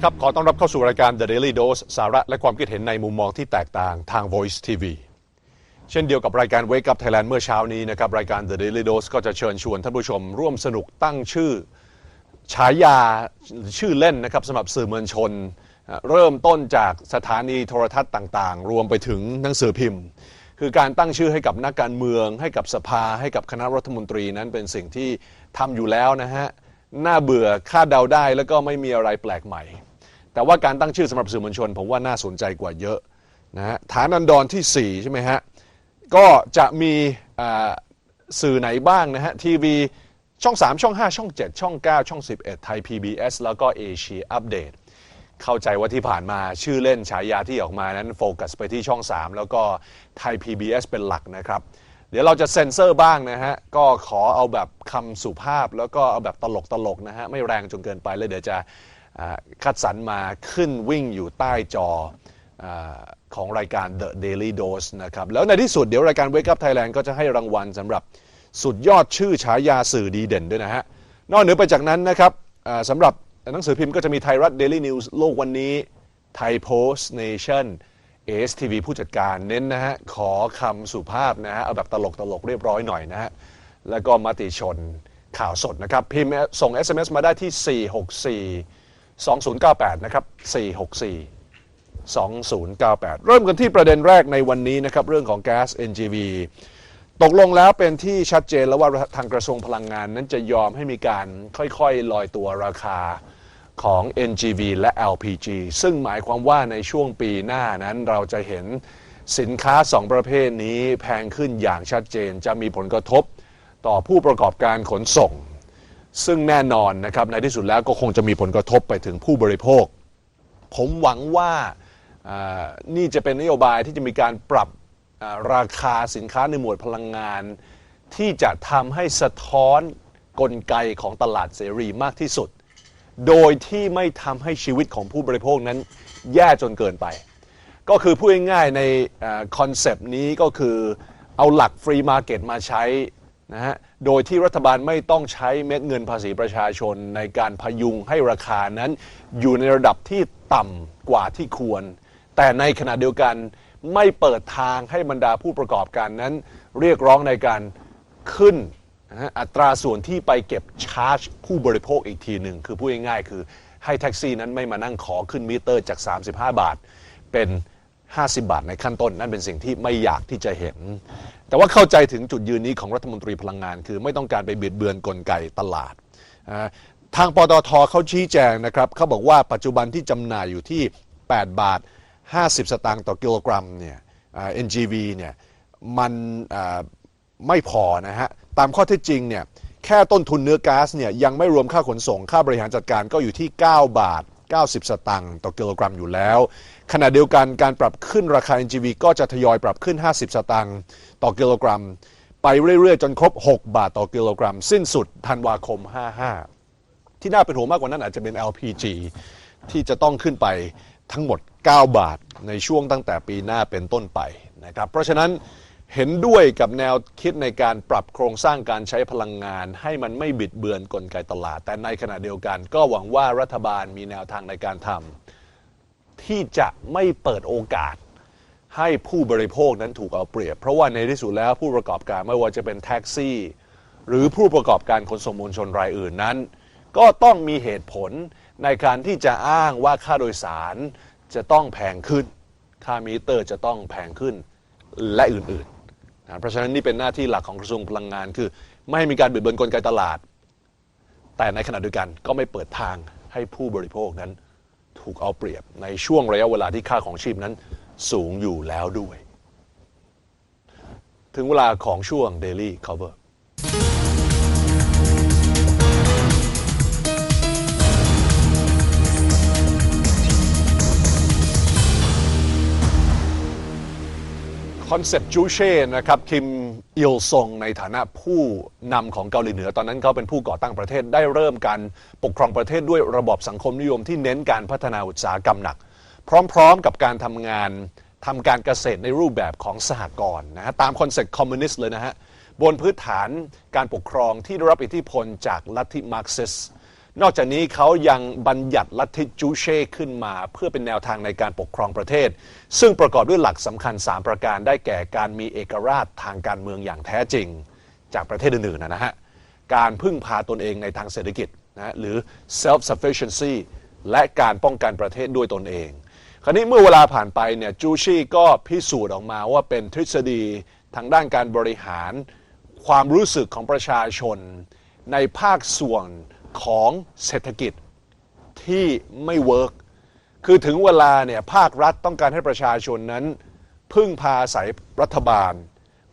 วัสดีครับ ขอต้อนรับเข้าสู่รายการ The Daily Dose สาระและความคิดเห็นในมุมมองที่แตกต่างทาง Voice TV เช่นเดียวกับรายการ Wake Up Thailand เมื่อเช้านี้นะครับ รายการ The Daily Dose ก็จะเชิญชวนท่านผู้ชม ร่วมสนุกตั้งชื่อฉายาชื่อเล่นนะครับสำหรับสื่อมวลชน เริ่มต้นจากสถานีโทรทัศน์ต่าง ๆ รวมไปถึงหนังสือพิมพ์ คือการตั้งชื่อให้กับนักการเมือง ให้กับสภา ให้กับคณะรัฐมนตรีนั้นเป็นสิ่งที่ทำอยู่แล้วนะฮะน่าเบื่อคาดเดาได้แล้วก็ไม่มีอะไรแปลกใหม่ แต่ว่าการตั้งชื่อสำหรับสื่อมวลชน ผมว่าน่าสนใจกว่าเยอะนะฮะฐานันดรที่ 4 ใช่ไหมฮะ ก็จะมีสื่อไหนบ้างนะฮะ ทีวีช่อง 3 ช่อง 5 ช่อง 7 ช่อง 9 ช่อง 11 ไทย PBS แล้วก็เอเชียอัปเดตเข้าใจว่าที่ผ่านมาชื่อเล่นฉายาที่ออกมานั้นโฟกัสไปที่ช่อง 3 แล้วก็ไทย PBS เป็นหลักนะครับ เดี๋ยวเราจะเซ็นเซอร์บ้างนะฮะ ก็ขอเอาแบบคำสุภาพแล้วก็เอาแบบตลกตลกๆนะฮะ ไม่แรงจนเกินไปแล้วเดี๋ยวจะ คัดสรรมาขึ้นวิ่งอยู่ใต้จออของรายการ The Daily Dose นะครับ แล้วในที่สุดเดี๋ยวรายการ Wake Up Thailand ก็จะให้รางวัลสำหรับสุดยอดชื่อฉายาสื่อดีเด่นด้วยนะฮะ นอกเหนือไปจากนั้นนะครับสำหรับหนังสือพิมพ์ก็จะมีไทยรัฐ Daily News โลกวันนี้ไทย Post Nation ASTV ผู้จัดการเน้นนะฮะ ขอคำสุภาพนะฮะ เอาแบบตลกตลกเรียบร้อยหน่อยนะฮะ แล้วก็มติชนข่าวสดนะครับ พิมพ์ส่ง SMS มาได้ที่ 464 2098 นะครับ 464 2098 เริ่มกันที่ประเด็นแรกในวันนี้นะครับ เรื่องของแก๊ส NGV ตกลงแล้วเป็นที่ชัดเจนแล้วว่าทางกระทรวงพลังงานนั้นจะยอมให้มีการค่อยๆ ลอยตัวราคาของ NGV และ LPG ซึ่งหมายความว่าในช่วงปีหน้านั้นเราจะเห็นสินค้าสองประเภทนี้แพงขึ้นอย่างชัดเจนจะมีผลกระทบต่อผู้ประกอบการขนส่ง ซึ่งแน่นอนนะครับในที่สุดแล้วก็คงจะมีผลกระทบไปถึงผู้บริโภค ผมหวังว่านี่จะเป็นนโยบายที่จะมีการปรับราคาสินค้าในหมวดพลังงาน ที่จะทำให้สะท้อนกลไกของตลาดเสรีมากที่สุด โดยที่ไม่ทำให้ชีวิตของผู้บริโภคนั้นแย่จนเกินไป ก็คือพูดง่ายๆในคอนเซปต์นี้ก็คือเอาหลักฟรีมาร์เก็ตมาใช้ นะฮะ โดยที่รัฐบาลไม่ต้องใช้เม็ดเงินภาษีประชาชนในการพยุงให้ราคานั้น อยู่ในระดับที่ต่ำกว่าที่ควร แต่ในขณะเดียวกันไม่เปิดทางให้บรรดาผู้ประกอบการนั้น เรียกร้องในการขึ้นอัตราส่วนที่ไปเก็บชาร์จ ผู้บริโภคอีกทีหนึ่งคือพูดง่ายๆคือให้แท็กซี่นั้นไม่มานั่งขอขึ้นมิเตอร์จาก 35 บาท เป็น 50 บาทในขั้นต้น นั่นเป็นสิ่งที่ไม่อยากที่จะเห็น แต่ว่าเข้าใจถึงจุดยืนนี้ของรัฐมนตรีพลังงาน คือไม่ต้องการไปบีดเบือนกลไกตลาด ทางปตทเขาชี้แจงนะครับเขาบอกว่าปัจจุบันที่จำหน่ายอยู่ที่ 8 บาท 50 สตางค์ต่อกิโลกรัมเนี่ย NGV เนี่ยมันไม่พอนะฮะ ตามข้อเท็จจริงเนี่ยแค่ต้นทุนเนื้อก๊าซเนี่ยยังไม่รวมค่าขนส่งค่าบริหารจัดการก็อยู่ที่ 9 บาท 90 สตางค์ต่อกิโลกรัมอยู่แล้ว ขณะเดียวกันการปรับขึ้นราคา NGV ก็จะทยอยปรับขึ้น 50 สตางค์ต่อกิโลกรัม ไปเรื่อยๆ จนครบ 6 บาทต่อกิโลกรัม สิ้นสุดธันวาคม 55 ที่น่าเป็นห่วงมากกว่านั้นอาจจะเป็น LPG ที่จะต้องขึ้นไปทั้งหมด 9 บาทในช่วงตั้งแต่ปีหน้าเป็นต้นไปนะครับ เพราะฉะนั้นเห็นด้วยกับแนวคิดในการปรับโครงสร้างการใช้พลังงาน ให้มันไม่บิดเบือนกลไกตลาด แต่ในขณะเดียวกัน ก็หวังว่ารัฐบาลมีแนวทางในการทำ ที่จะไม่เปิดโอกาสให้ผู้บริโภคนั้นถูกเอาเปรียบ เพราะว่าในที่สุดแล้วผู้ประกอบการไม่ว่าจะเป็นแท็กซี่ หรือผู้ประกอบการขนส่งมวลชนรายอื่นนั้น ก็ต้องมีเหตุผลในการที่จะอ้างว่าค่าโดยสารจะต้องแพงขึ้น ค่ามิเตอร์จะต้องแพงขึ้นและอื่นๆนะเพราะฉะนั้นนี่เป็นหน้าที่หลักของกระทรวงพลังงาน คือ ไม่ให้มีการบิดเบือนกลไกตลาด แต่ในขณะเดียวกันก็ไม่เปิดทางให้ผู้บริโภคนั้น ถูกเอาเปรียบในช่วงระยะเวลาที่ค่าของชีพนั้นสูงอยู่แล้วด้วย ถึงเวลาของช่วง Daily Cover คอนเซปต์จูเช่นะครับคิมอิลซงในฐานะผู้นำของเกาหลีเหนือ ตอนนั้นเขาเป็นผู้ก่อตั้งประเทศได้เริ่มการปกครองประเทศด้วยระบอบสังคมนิยมที่เน้นการพัฒนาอุตสาหกรรมหนัก พร้อมๆกับการทำงานทำการเกษตรในรูปแบบของสหกรณ์นะฮะตามคอนเซปต์คอมมิวนิสต์เลยนะฮะบนพื้นฐานการปกครองที่ได้รับอิทธิพลจากลัทธิมาร์กซิสต์ นอกจากนี้เขายังบัญญัติลัทธิจูเช่ขึ้นมา เพื่อเป็นแนวทางในการปกครองประเทศ ซึ่งประกอบด้วยหลักสำคัญ 3 ประการได้แก่การมีเอกราชทางการเมืองอย่างแท้จริง จากประเทศอื่นๆนะฮะการพึ่งพาตนเองในทางเศรษฐกิจนะหรือ self sufficiency และการป้องกันประเทศด้วยตนเอง คราวนี้เมื่อเวลาผ่านไปเนี่ยจูชี่ก็พิสูจน์ออกมาว่าเป็นทฤษฎีทางด้านการบริหาร ความรู้สึกของประชาชน ในภาคส่วน ของเศรษฐกิจที่ไม่เวิร์กคือถึงเวลาเนี่ยภาครัฐต้องการให้ประชาชนนั้น พึ่งพาอาศัยรัฐบาล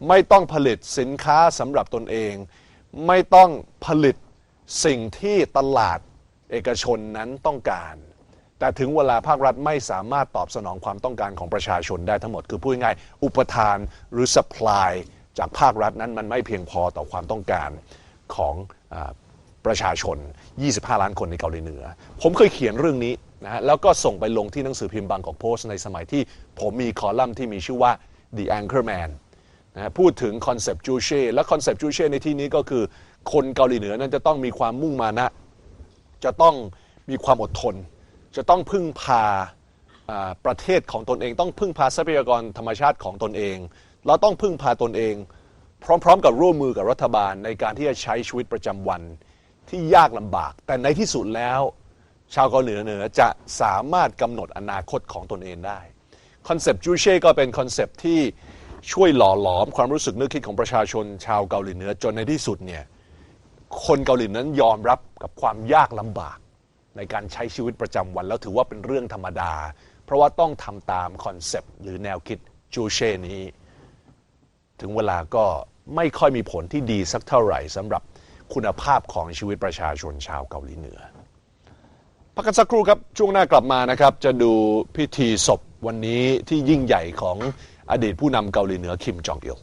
ไม่ต้องผลิตสินค้าสำหรับตนเอง ไม่ต้องผลิตสิ่งที่ตลาดเอกชนนั้นต้องการ แต่ถึงเวลาภาครัฐไม่สามารถตอบสนองความต้องการของประชาชนได้ทั้งหมด คือพูดง่ายอุปทานหรือ supply จากภาครัฐนั้นมันไม่เพียงพอต่อความต้องการของอ ประชาชน 25 ล้านคนในเกาหลีเหนือ ผมเคยเขียนเรื่องนี้นะฮะแล้วก็ส่งไปลงที่หนังสือพิมพ์บางกอกโพสต์ในสมัยที่ผมมีคอลัมน์ที่มีชื่อว่า The Anchorman นะพูดถึงคอนเซปต์จูเช่และคอนเซปต์จูเช่ในที่นี้ก็คือ คนเกาหลีเหนือนั้นจะต้องมีความมุ่งมานะ จะต้องมีความอดทน จะต้องพึ่งพาประเทศของตนเอง ต้องพึ่งพาทรัพยากรธรรมชาติของตนเอง เราต้องพึ่งพาตนเอง พร้อม ๆ กับร่วมมือกับรัฐบาลในการที่จะใช้ชีวิตประจำวัน ที่ยากลำบาก แต่ในที่สุดแล้ว ชาวเกาหลีเหนือจะสามารถกำหนดอนาคตของตนเองได้คอนเซปต์จูเช่ก็เป็นคอนเซปต์ที่ช่วยหล่อหลอมความรู้สึกนึกคิดของประชาชนชาวเกาหลีเหนือจนในที่สุดเนี่ยคนเกาหลีนั้นยอมรับกับความยากลำบาก ในการใช้ชีวิตประจำวัน แล้วถือว่าเป็นเรื่องธรรมดา เพราะว่าต้องทำตามคอนเซปต์หรือแนวคิดจูเช่นี้ ถึงเวลาก็ไม่ค่อยมีผลที่ดีสักเท่าไหร่สำหรับ คุณภาพของชีวิตประชาชนชาวเกาหลีเหนือพักกันสักครู่ครับ ช่วงหน้ากลับมานะครับ จะดูพิธีศพวันนี้ที่ยิ่งใหญ่ของอดีตผู้นำเกาหลีเหนือคิมจองอิล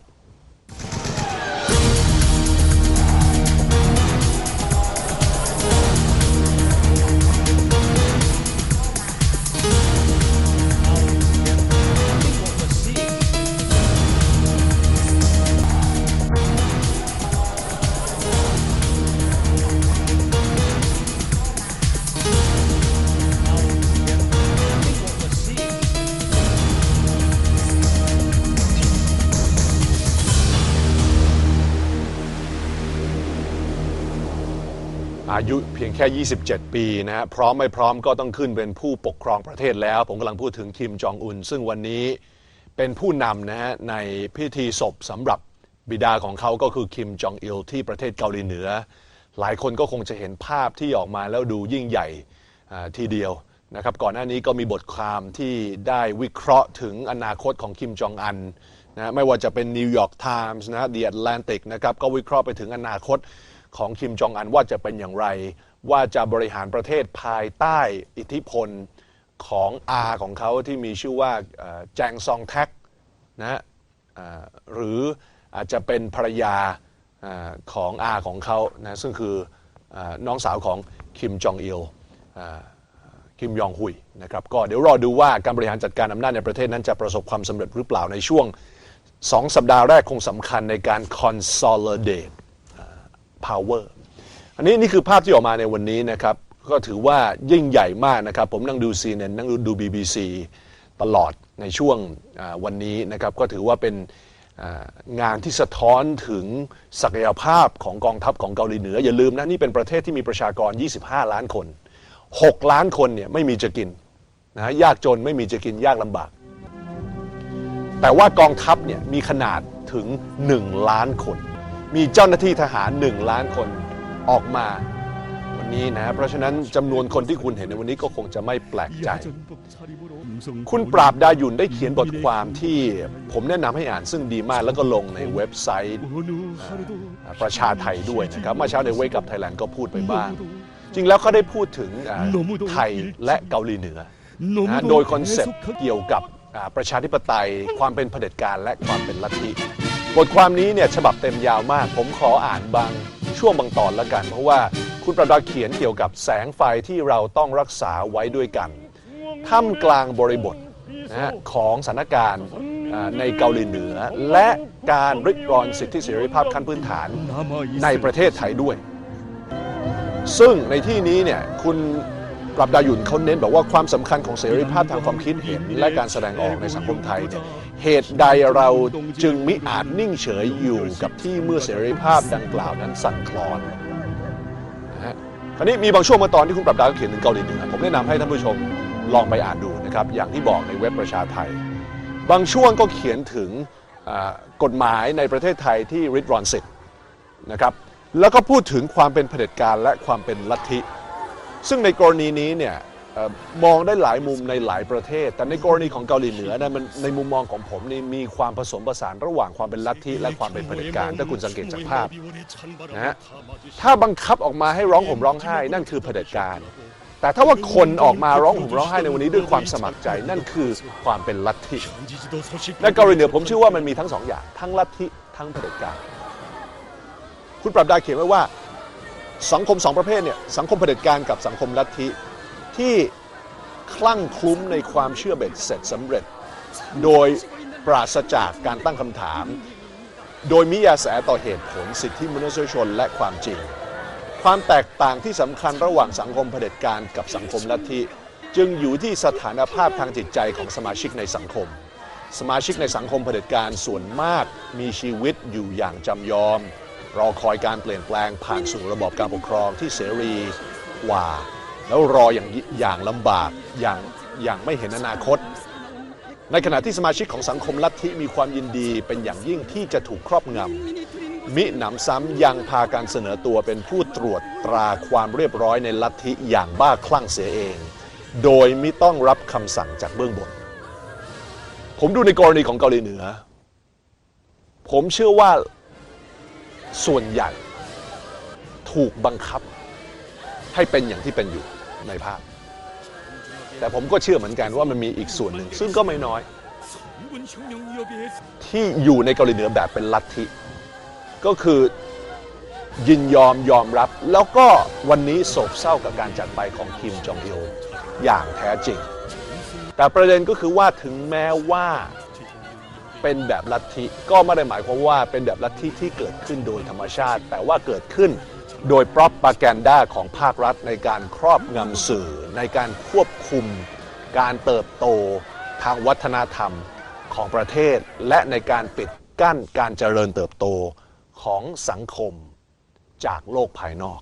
อายุเพียงแค่ 27 ปีนะฮะพร้อมไม่พร้อมก็ต้องขึ้นเป็นผู้ปกครองประเทศแล้ว ผมกำลังพูดถึงคิมจองอุน ซึ่งวันนี้เป็นผู้นำนะฮะในพิธีศพสำหรับบิดาของเขาก็คือคิมจองอิลที่ประเทศเกาหลีเหนือ หลายคนก็คงจะเห็นภาพที่ออกมาแล้วดูยิ่งใหญ่ทีเดียวนะครับก่อนหน้านี้ก็มีบทความที่ได้วิเคราะห์ถึงอนาคตของคิมจองอันนะไม่ว่าจะเป็นนิวยอร์กไทมส์นะ The Atlantic นะครับก็วิเคราะห์ไปถึงอนาคต ของคิมจองอันว่าจะเป็นอย่างไร ว่าจะบริหารประเทศภายใต้อิทธิพลของอาของเขาที่มีชื่อว่าแจงซองแท็กนะฮะหรืออาจจะเป็นภรรยาอของอาของเขานะซึ่งคืออน้องสาวของคิมจองอิลคิมยองฮุยนะครับก็เดี๋ยวรอดูว่าการบริหารจัดการอำนาจในประเทศนั้นจะประสบความสำเร็จหรือเปล่าในช่วงสองสัปดาห์แรกคงสำคัญในการ consolidate power อันนี้นี่คือภาพที่ออกมาในวันนี้นะครับ ก็ถือว่ายิ่งใหญ่มากนะครับ ผมนั่งดู CNN นั่งดู BBC ตลอดในช่วงวันนี้นะครับ ก็ถือว่าเป็นงานที่สะท้อนถึงศักยภาพของกองทัพของเกาหลีเหนือ อย่าลืมนะนี่เป็นประเทศที่มีประชากร 25 ล้านคน 6 ล้านคนเนี่ยไม่มีจะกินนะยากจนไม่มีจะกินยากลำบาก แต่ว่ากองทัพเนี่ยมีขนาดถึง 1 ล้านคน มีเจ้าหน้าที่ทหาร 1 ล้านคนออกมาวันนี้นะ เพราะฉะนั้นจำนวนคนที่คุณเห็นในวันนี้ก็คงจะไม่แปลกใจ คุณปราบดาหยุนได้เขียนบทความที่ผมแนะนำให้อ่านซึ่งดีมากแล้วก็ลงในเว็บไซต์ประชาไทยด้วยนะครับเมื่อเช้าในเวกับไทยแลนด์ก็พูดไปบ้าง จริงแล้วเขาได้พูดถึงไทยและเกาหลีเหนือนะโดยคอนเซปต์เกี่ยวกับประชาธิปไตย ความเป็นเผด็จการและความเป็นลัทธิ บทความนี้เนี่ยฉบับเต็มยาวมาก ผมขออ่านบางช่วงบางตอนละกัน เพราะว่าคุณประดาเขียนเกี่ยวกับแสงไฟที่เราต้องรักษาไว้ด้วยกันท่ามกลางบริบทนะฮะของสถานการณ์ในเกาหลีเหนือ และการริดรอนสิทธิเสรีภาพขั้นพื้นฐานในประเทศไทยด้วย ซึ่งในที่นี้เนี่ยคุณปรับดาหยุนเขาเน้นบอกว่าความสำคัญของเสรีภาพทางความคิดเห็น และการแสดงออกในสังคมไทยเนี่ย เหตุใดเราจึงมิอาจนิ่งเฉยอยู่กับที่เมื่อเสรีภาพดังกล่าวนั้นสั่นคลอนนะฮะคราวนี้มีบางช่วงเมื่อตอนที่คุณปรับดาเขียนถึงเกาหลีเหนือผมแนะนำให้ท่านผู้ชมลองไปอ่านดูนะครับ อย่างที่บอกในเว็บประชาไทย บางช่วงก็เขียนถึงกฎหมายในประเทศไทยที่ริดรอนสิทธิ์นะครับแล้วก็พูดถึงความเป็นเผด็จการและความเป็นลัทธิ ซึ่งในกรณีนี้เนี่ย มองได้หลายมุมในหลายประเทศ แต่ในกรณีของเกาหลีเหนือนะมันในมุมมองของผมนี่มีความผสมผสานระหว่างความเป็นลัทธิและความเป็นเผด็จการถ้าคุณสังเกตจากภาพนะฮะถ้าบังคับออกมาให้ร้องห่มร้องไห้ นั่นคือเผด็จการ แต่ถ้าว่าคนออกมาร้องห่มร้องไห้ในวันนี้ด้วยความสมัครใจนั่นคือความเป็นลัทธิในเกาหลีเหนือผมเชื่อว่ามันมีทั้งสองอย่างทั้งลัทธิทั้งเผด็จการคุณปรับดาเขียนไว้ว่าสังคมสองประเภทเนี่ยสังคมเผด็จการกับสังคมลัทธิ ที่คลั่งคลุ้มในความเชื่อเบ็ดเสร็จสำเร็จ โดยปราศจากการตั้งคำถาม โดยมิยาแสต่อเหตุผลสิทธิมนุษยชนและความจริง ความแตกต่างที่สำคัญระหว่างสังคมเผด็จการกับสังคมลัทธิจึงอยู่ที่สถานภาพทางจิตใจของสมาชิกในสังคม สมาชิกในสังคมเผด็จการส่วนมากมีชีวิตอยู่อย่างจำยอม รอคอยการเปลี่ยนแปลงผ่านสู่ระบอบการปกครองที่เสรีกว่า แล้วรออย่างอย่างลำบากอย่างอย่างไม่เห็นอนาคต ในขณะที่สมาชิกของสังคมลัทธิมีความยินดีเป็นอย่างยิ่งที่จะถูกครอบงำมิหนำซ้ำยังพาการเสนอตัวเป็นผู้ตรวจตราความเรียบร้อยในลัทธิอย่างบ้าคลั่งเสียเอง โดยไม่ต้องรับคำสั่งจากเบื้องบน ผมดูในกรณีของเกาหลีเหนือ ผมเชื่อว่าส่วนใหญ่ถูกบังคับให้เป็นอย่างที่เป็นอยู่ ในภาพ แต่ผมก็เชื่อเหมือนกันว่ามันมีอีกส่วนหนึ่ง ซึ่งก็ไม่น้อย ที่อยู่ในเกาหลีเหนือแบบเป็นลัทธิ ก็คือยินยอมยอมรับ แล้วก็วันนี้โศกเศร้ากับการจากไปของคิมจองอิลอย่างแท้จริง แต่ประเด็นก็คือว่าถึงแม้ว่าเป็นแบบลัทธิก็ไม่ได้หมายความว่าเป็นแบบลัทธิที่เกิดขึ้นโดยธรรมชาติ แต่ว่าเกิดขึ้น โดยปรอปปาแกนดาของภาครัฐในการครอบงำสื่อ ในการควบคุม การเติบโตทางวัฒนธรรมของประเทศ และในการปิดกั้นการเจริญเติบโตของสังคมจากโลกภายนอก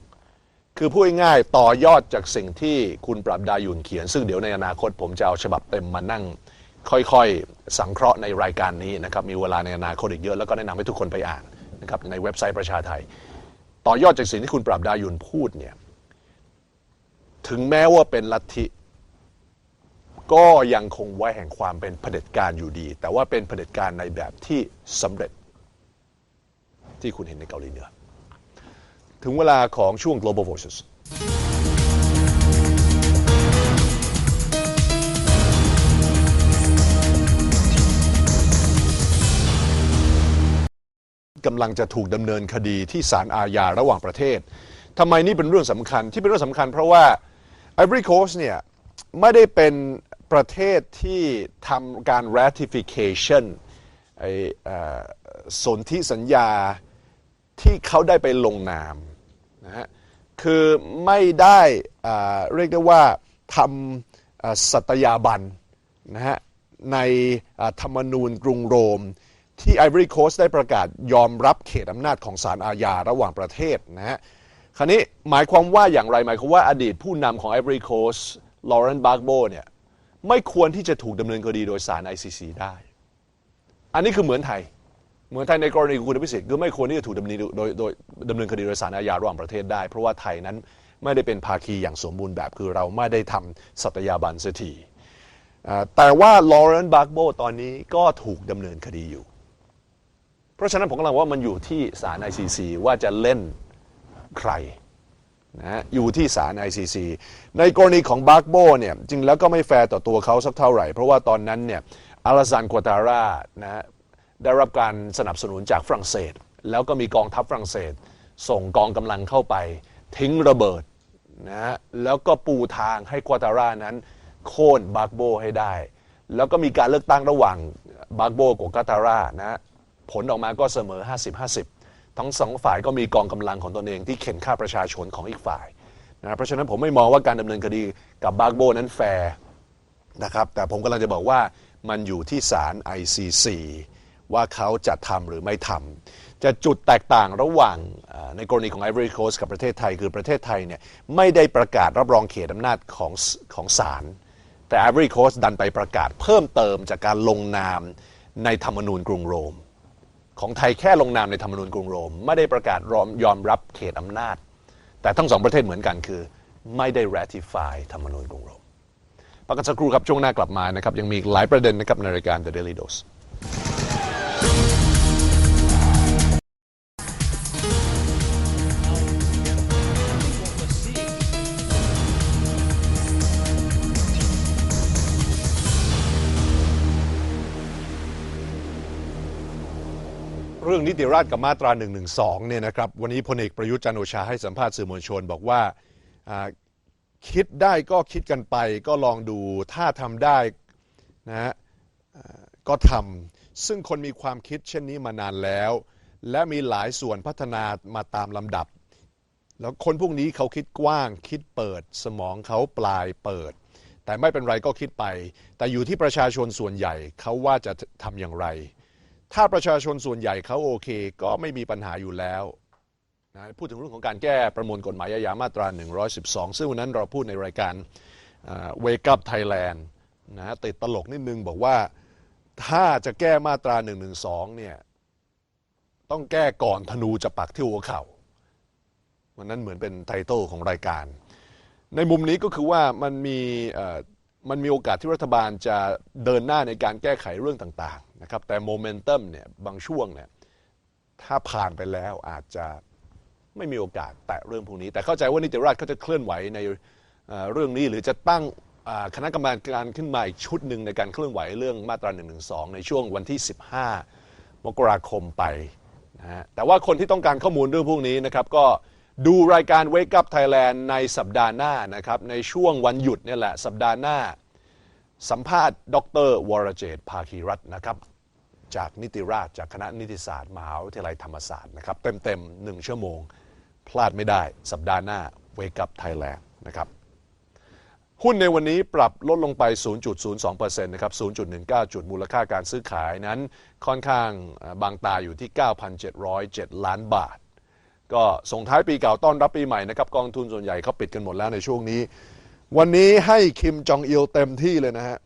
คือพูดง่ายต่อยอดจากสิ่งที่คุณปรับดายุนเขียน ซึ่งเดี๋ยวในอนาคตผมจะเอาฉบับเต็มมานั่ง ค่อยๆ สังเคราะห์ในรายการนี้นะครับมีเวลาในอนาคตอีกเยอะแล้วก็แนะนำให้ทุกคนไปอ่านนะครับในเว็บไซต์ประชาไทย ต่อยอดจากสิ่งที่คุณปรับดายุนพูดเนี่ยถึงแม้ว่าเป็นลัทธิก็ยังคงไว้แห่งความเป็นเผด็จการอยู่ดี แต่ว่าเป็นเผด็จการในแบบที่สำเร็จ ที่คุณเห็นในเกาหลีเหนือ ถึงเวลาของช่วง global voices กำลังจะถูกดำเนินคดีที่ศาลอาญาระหว่างประเทศทำไมนี่เป็นเรื่องสำคัญที่เป็นเรื่องสำคัญเพราะว่า Ivory Coast เนี่ยไม่ได้เป็นประเทศที่ทำการ ratification ไอ่สนธิสัญญาที่เขาได้ไปลงนามนะฮะคือไม่ได้อ่าเรียกได้ว่าทำอ่าสัตยาบันนะฮะในอ่าธรรมนูญกรุงโรม ที่ไอ o รี c โคสได้ประกาศยอมรับเขตอำนาจของศาลอาญาระหว่างประเทศนะฮะคราวนี้หมายความว่าอย่างไรหมายความว่าอดีตผู้นำของไอ o รี c โคสลอเรนบาร์โบเนี่ยไม่ควรที่จะถูกดำเนินคดีโดยศาล ICC ได้ อันนี้คือเหมือนไทย เหมือนไทยในกรณีคุณอภิสิทธิ์ก็ไม่ควรที่จะถูกดำเนินโดยโดยดำเนินคดีโดยศาลอาญาระหว่างประเทศได้ เพราะว่าไทยนั้นไม่ได้เป็นภาคีอย่างสมบูรณ์แบบคือเราไม่ได้ทำสัตยาบันเสียทีแต่ว่าลอเรนบาร์โบตอนนี้ก็ถูกดำเนินคดีอยู่ ราะฉะนั้นผมกำลังว่ามันอยู่ที่ศาล ICC ว่าจะเล่นใครนะอยู่ที่ศาล ICC ในกรณีของบาร์โบเนี่ยจริงแล้วก็ไม่แฟร์ต่อตัวเขาสักเท่าไหร่ เพราะว่าตอนนั้นเนี่ยอาราซานกัวตารานะได้รับการสนับสนุนจากฝรั่งเศส แล้วก็มีกองทัพฝรั่งเศส ส่งกองกำลังเข้าไป ทิ้งระเบิดนะแล้วก็ปูทางให้กัวตารานั้น โค่นบาร์โบให้ได้ แล้วก็มีการเลือกตั้งระหว่างบาร์โบกับกัวตารานะ ผลออกมาก็เสมอ 50-50 ทั้งสองฝ่ายก็มีกองกำลังของตนเองที่เข็นฆ่าประชาชนของอีกฝ่ายนะเพราะฉะนั้นผมไม่มองว่าการดำเนินคดีกับบาร์โบนั้นแฟร์นะครับแต่ผมกำลังจะบอกว่ามันอยู่ที่ศาล ICC ว่าเขาจะทำหรือไม่ทำจะจุดแตกต่างระหว่างในกรณีของ Ivory Coast กับประเทศไทย คือประเทศไทยเนี่ยไม่ได้ประกาศรับรองเขตอำนาจของของศาลแต่ Ivory Coast ดันไปประกาศเพิ่มเติมจากการลงนามในธรรมนูญกรุงโรม ของไทยแค่ลงนามในธรรมนูญกรุงโรม ไม่ได้ประกาศรอมยอมรับเขตอำนาจ แต่ทั้งสองประเทศเหมือนกันคือ ไม่ได้ ratify ธรรมนูญกรุงโรมพักกันสักครู่ครับช่วงหน้ากลับมานะครับยังมีอีกหลายประเด็นนะครับในรายการ The Daily Dose เรื่องนิติราษฎร์กับมาตรา112เนี่ยนะครับวันนี้พลเอกประยุทธ์จันโอชาให้สัมภาษณ์สื่อมวลชน บอกว่าคิดได้ก็คิดกันไป ก็ลองดูถ้าทำได้นะฮะก็ทำซึ่งคนมีความคิดเช่นนี้มานานแล้ว และมีหลายส่วนพัฒนามาตามลำดับ แล้วคนพวกนี้เขาคิดกว้างคิดเปิดสมองเขาปลายเปิด แต่ไม่เป็นไรก็คิดไป แต่อยู่ที่ประชาชนส่วนใหญ่เขาว่าจะทำอย่างไร ถ้าประชาชนส่วนใหญ่เขาโอเค ก็ไม่มีปัญหาอยู่แล้วนะพูดถึงเรื่องของการแก้ประมวลกฎหมายอาญามาตรา 112 ซึ่งวันนั้นเราพูดในรายการอ่า Wake Up Thailand นะติดตลกนิดนึงบอกว่าถ้าจะแก้มาตรา 112 เนี่ยต้องแก้ก่อนธนูจะปักที่หัวเข่าวันนั้นเหมือนเป็นไทเติลของรายการ ในมุมนี้ก็คือว่ามันมีมันมีโอกาสที่รัฐบาลจะเดินหน้าในการแก้ไขเรื่องต่าง นะครับแต่โมเมนตัมเนี่ยบางช่วงเนี่ยถ้าผ่านไปแล้วอาจจะไม่มีโอกาสแตะเรื่องพวกนี้ แต่เข้าใจว่านิติราชเขาจะเคลื่อนไหวในเรื่องนี้หรือจะตั้งคณะกรรมการขึ้นมาอีกชุดหนึ่งในการเคลื่อนไหวเรื่องมาตรา1นึในช่วงวันที่ 15 มกราคมไปนะฮะแต่ว่าคนที่ต้องการข้อมูลเรื่องพวกนี้นะครับก็ดูรายการ Wake Up Thailand ในสัปดาห์หน้านะครับในช่วงวันหยุดเนี่ยแหละสัปดาห์หน้า สัมภาษณ์ ดรวรเจตภาคีรัตน์นะครับ จากนิติราชจากคณะนิติศาสตร์มหาวิทยาลัยธรรมศาสตร์นะครับเต็มๆหนึ่งชั่วโมง พลาดไม่ได้สัปดาห์หน้า Wake Up Thailand นะครับหุ้นในวันนี้ปรับลดลงไป 0.02%นะครับ 0.19 จุดมูลค่าการซื้อขายนั้นค่อนข้างบางตาอยู่ที่ 9,707 ล้านบาท ก็ส่งท้ายปีเก่าต้อนรับปีใหม่นะครับกองทุนส่วนใหญ่เขาปิดกันหมดแล้วในช่วงนี้ วันนี้ให้คิมจองอิลเต็มที่เลยนะฮะ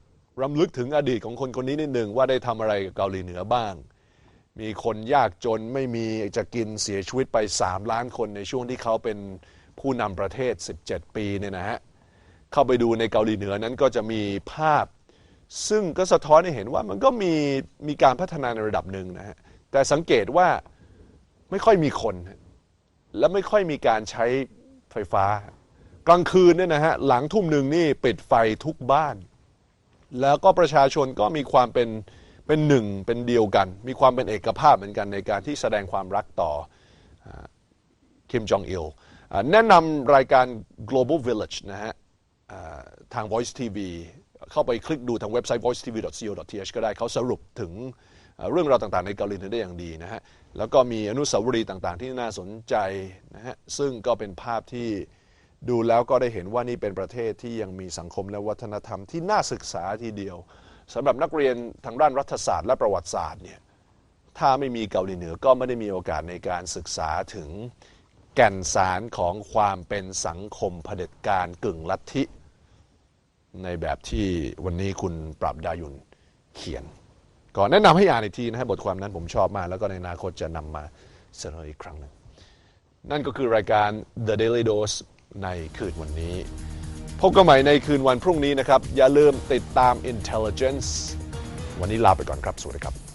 รำลึกถึงอดีตของคนคนนี้นิดหนึ่งว่าได้ทำอะไรกับเกาหลีเหนือบ้าง มีคนยากจนไม่มีจะกินเสียชีวิตไป 3 ล้านคนในช่วงที่เขาเป็นผู้นำประเทศ 17 ปีเนี่ยนะฮะเข้าไปดูในเกาหลีเหนือนั้นก็จะมีภาพ ซึ่งก็สะท้อนให้เห็นว่ามันก็มีมีการพัฒนาในระดับหนึ่งนะฮะแต่สังเกตว่าไม่ค่อยมีคน และไม่ค่อยมีการใช้ไฟฟ้า กลางคืนเนี่ยนะฮะหลังทุ่มหนึ่งนี่ปิดไฟทุกบ้าน แล้วก็ประชาชนก็มีความเป็นเป็นหนึ่งเป็นเดียวกัน มีความเป็นเอกภาพเหมือนกันในการที่แสดงความรักต่อคิมจองอิลแนะนำรายการ global village นะฮะทาง voice tv เข้าไปคลิกดูทางเว็บไซต์ voicetv.co.th ก็ได้เขาสรุปถึงเรื่องราวต่างๆในเกาหลีเหนือได้อย่างดีนะฮะ แล้วก็มีอนุสาวรีย์ต่างๆ ที่น่าสนใจนะฮะ ซึ่งก็เป็นภาพที่ ดูแล้วก็ได้เห็นว่านี่เป็นประเทศที่ยังมีสังคมและวัฒนธรรมที่น่าศึกษาทีเดียวสำหรับนักเรียนทางด้านรัฐศาสตร์และประวัติศาสตร์เนี่ยถ้าไม่มีเกาหลีเหนือก็ไม่ได้มีโอกาสในการศึกษาถึงแก่นสารของความเป็นสังคมเผด็จการกึ่งลัทธิ ในแบบที่วันนี้คุณปรับดายุนเขียนก็แนะนำให้อ่านอีกทีนะฮะบทความนั้นผมชอบมากแล้วก็ในอนาคตจะนำมาเสนออีกครั้งหนึ่งนั่นก็คือรายการ The Daily Dose ในคืนวันนี้ พบกันใหม่ในคืนวันพรุ่งนี้นะครับ อย่าลืมติดตาม Intelligence วันนี้ลาไปก่อนครับ สวัสดีครับ